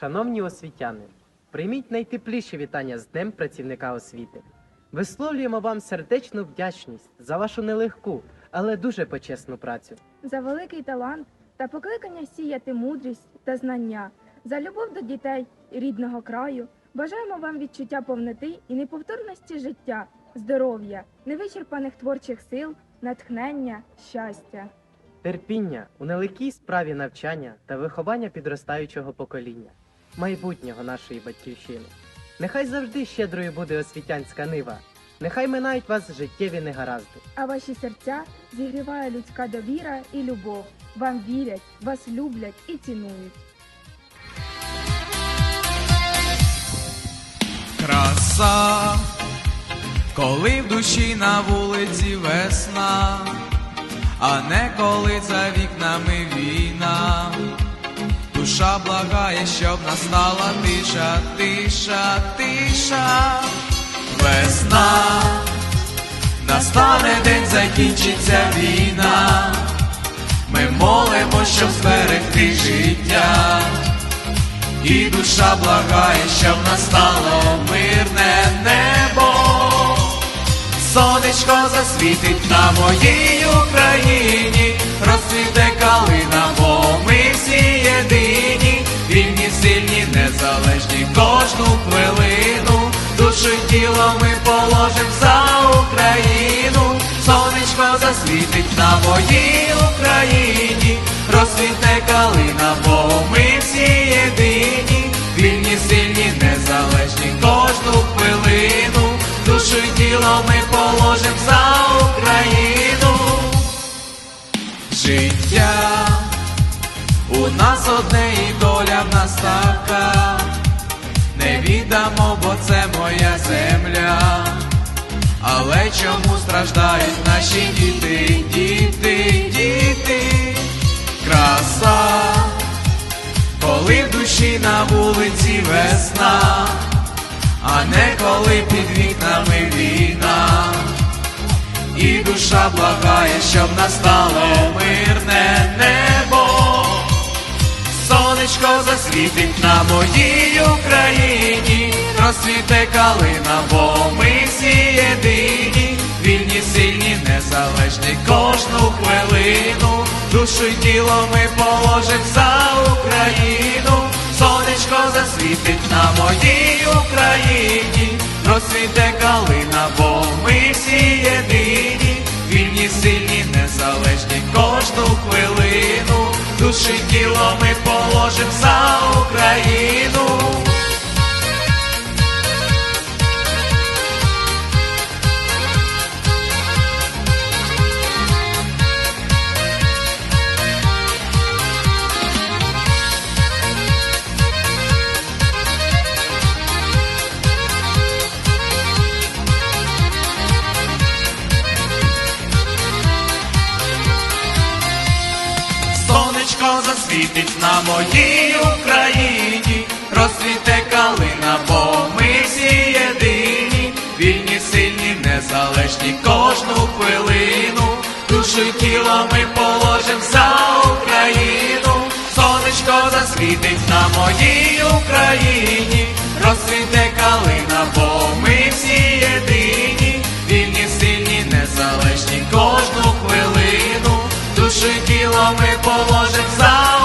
Шановні освітяни, прийміть найтепліші вітання з Днем працівника освіти. Висловлюємо вам сердечну вдячність за вашу нелегку, але дуже почесну працю. за великий талант та покликання сіяти мудрість та знання, за любов до дітей і рідного краю. Бажаємо вам відчуття повноти і неповторності життя, здоров'я, невичерпаних творчих сил, натхнення, щастя. терпіння у нелегкій справі навчання та виховання підростаючого покоління, майбутнього нашої батьківщини. Нехай завжди щедрою буде освітянська нива, нехай минають вас життєві негаразди. А ваші серця зігріває людська довіра і любов. Вам вірять, вас люблять і цінують. краса, коли в душі на вулиці весна, а не коли за Душа благає, щоб настала тиша, тиша, тиша, весна, настане день, закінчиться війна. Ми молимо, щоб зберегти життя. І душа благає, щоб настало мирне небо. Сонечко засвітить на моїй Україні, розцвіте калина, бо кожну хвилину, душу тіло ми положим за Україну, сонечко засвітить на моїй Україні, розцвіте калина, бо ми всі єдині, вільні, сильні, незалежні кожну хвилину, душу тіло ми положим за Україну. Життя. У нас одне і доля в нас така, віддамо, бо це моя земля. Але чому страждають наші діти, діти, діти, краса, коли в душі на вулиці весна, а не коли під вікнами війна, і душа благає, щоб настало Розцвіте калина, бо ми всі єдині, вільні, сильні, незалежні кожну хвилину, душу й тіло ми положим за Україну, сонечко засвітить на моїй Україні, розцвіте калина, бо ми всі єдині, вільні, сильні, незалежні кожну хвилину, душі тіло ми положим за Україну. Засвітить на моїй Україні, розцвіте калина, бо ми всі єдині, вільні, сильні, незалежні кожну хвилину, душу й тіло ми положим за Україну, сонечко засвітить на моїй Україні, розцвіте калина, бо ми всі єдині, вільні, сильні, незалежні кожну хвилину, душу й тіло ми положим за.